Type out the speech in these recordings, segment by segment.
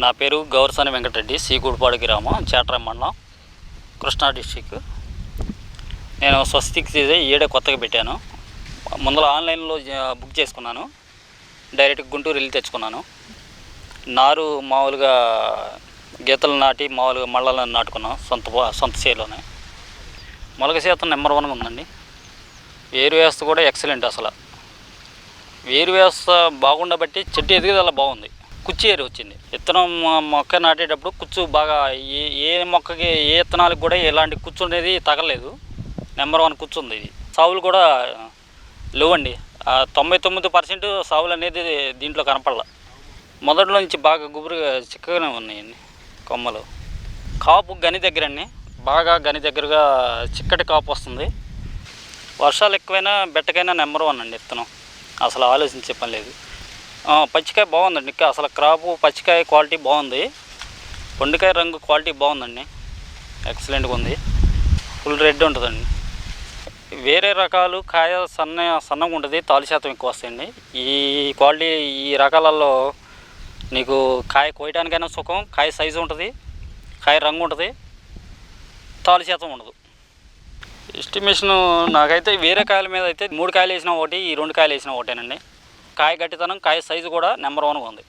నా పేరు గౌరసాని వెంకటరెడ్డి సీకూడుపాడు గ్రామం చేట్ర మండలం కృష్ణా డిస్టిక్ నేను స్వస్తిక్ సీజే ఏడే కొత్తగా పెట్టాను. ముందర ఆన్లైన్లో బుక్ చేసుకున్నాను. డైరెక్ట్ గుంటూరు వెళ్ళి తెచ్చుకున్నాను. నారు మామూలుగా గీతలు నాటి మామూలుగా మళ్ళలను నాటుకున్నాం సొంత సొంత చేలోనే. మొలక శాతం నెంబర్ వన్గా ఉందండి. వేరు వ్యవస్థ కూడా ఎక్సలెంట్ అసలు. వేరు వ్యవస్థ బాగుండబట్టి చెట్టు ఎదుగుదల బాగుంది. కుచ్చి ఏరి వచ్చింది. విత్తనం మొక్క నాటేటప్పుడు కుచ్చు బాగా ఏ ఏ మొక్కకి ఏ విత్తనాలకు కూడా ఎలాంటి కుచ్చు అనేది తగలేదు. నెంబర్ వన్ కుచ్చు ఉంది ఇది. సావులు కూడా లేవండి. తొంభై తొమ్మిది పర్సెంట్ సావులు అనేది దీంట్లో కనపడాల. మొదట్లో నుంచి బాగా గుబురుగా చిక్కగానే ఉన్నాయండి కొమ్మలు. కాపు గని దగ్గరండి. బాగా గని దగ్గరగా చిక్కటి కాపు వస్తుంది. వర్షాలు ఎక్కువైనా బెట్టకైనా నెంబర్ వన్ అండి విత్తనం. అసలు ఆలోచించే పని లేదు. పచ్చికాయ బాగుందండి. అసలు క్రాపు పచ్చికాయ క్వాలిటీ బాగుంది. పొండికాయ రంగు క్వాలిటీ బాగుందండి. ఎక్సలెంట్గా ఉంది. ఫుల్ రెడ్ ఉంటుందండి. వేరే రకాలు కాయ సన్న సన్నగా ఉంటుంది. తాలి శాతం ఎక్కువ వస్తాయండి. ఈ క్వాలిటీ ఈ రకాలలో నీకు కాయ కోయడానికైనా సుఖం. కాయ సైజు ఉంటుంది. కాయ రంగు ఉంటుంది. తాలి శాతం ఉండదు. ఎస్టిమేషన్ నాకైతే వేరే కాయల మీద అయితే మూడు కాయలు వేసిన ఒకటి ఈ రెండు కాయలు వేసిన ఒకటేనండి. కాయ గట్టితనం కాయ సైజు కూడా నెంబర్ వన్గా ఉంది.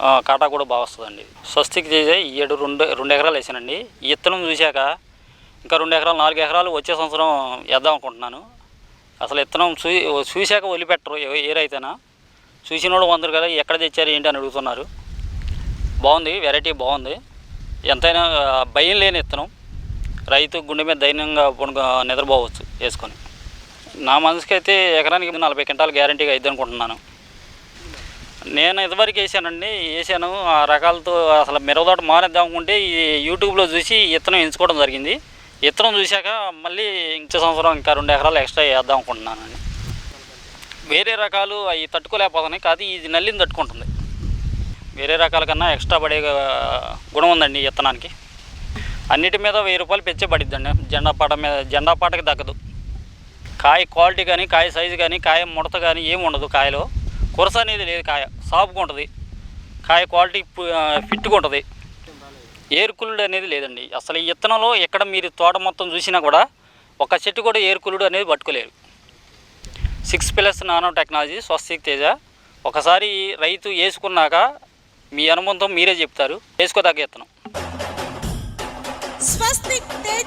కాటా కూడా బాగా వస్తుందండి. స్వస్తికి చేసే ఈ ఏడు రెండు రెండు ఎకరాలు వేసానండి. ఈ ఇత్తనం చూశాక ఇంకా రెండు ఎకరాలు నాలుగు ఎకరాలు వచ్చే సంవత్సరం వేద్దాం అనుకుంటున్నాను. అసలు ఇత్తనం చూ చూశాక వదిలిపెట్టరు ఏ- చూసిన వాళ్ళు చూసినోడు వందరు కదా ఎక్కడ తెచ్చారు ఏంటి అని అడుగుతున్నారు. బాగుంది వెరైటీ బాగుంది. ఎంతైనా భయం లేని ఇత్తనం. రైతు గుండె మీద ధైర్యంగా పండుగ నిద్రపోవచ్చు వేసుకొని. నా మనసుకి అయితే ఎకరానికి నలభై క్వింటాలు గ్యారంటీగా అయిద్ది అనుకుంటున్నాను. నేను ఇదివరకు వేసానండి వేసాను. ఆ రకాలతో అసలు మిరవదోట మానేద్దాం అనుకుంటే ఈ యూట్యూబ్లో చూసి ఇత్తనం ఎంచుకోవడం జరిగింది. ఇత్తనం చూశాక మళ్ళీ ఇంకో సంవత్సరం ఇంకా రెండు ఎకరాలు ఎక్స్ట్రా వేద్దాం అనుకుంటున్నానండి. వేరే రకాలు అవి తట్టుకోలేకపోతున్నాయి కాదు ఇది నల్లిని తట్టుకుంటుంది. వేరే రకాల కన్నా ఎక్స్ట్రా పడే గుణం ఉందండి ఈ ఇత్తనానికి. అన్నిటి మీద వెయ్యి రూపాయలు పెంచే పడిద్దండి. జెండా పాట మీద జెండా పాటకి దక్కదు కాయ క్వాలిటీ కానీ కాయ సైజు కానీ కాయ ముడత కానీ ఏమి ఉండదు కాయలో. కురస అనేది లేదు కాయ. సాఫ్గా ఉంటుంది. కాయ క్వాలిటీ ఫిట్గా ఉంటుంది. ఏరుకులుడు అనేది లేదండి. అసలు ఈ ఇత్తనంలో ఎక్కడ మీరు తోట మొత్తం చూసినా కూడా ఒక చెట్టు కూడా ఏరుకులుడు అనేది పట్టుకోలేరు. Six plus nano technology Swastik Teja. ఒకసారి రైతు వేసుకున్నాక మీ అనుబంధం మీరే చెప్తారు. వేసుకోదగ్గ ఇత్తనం స్వస్తిక్ తేజ.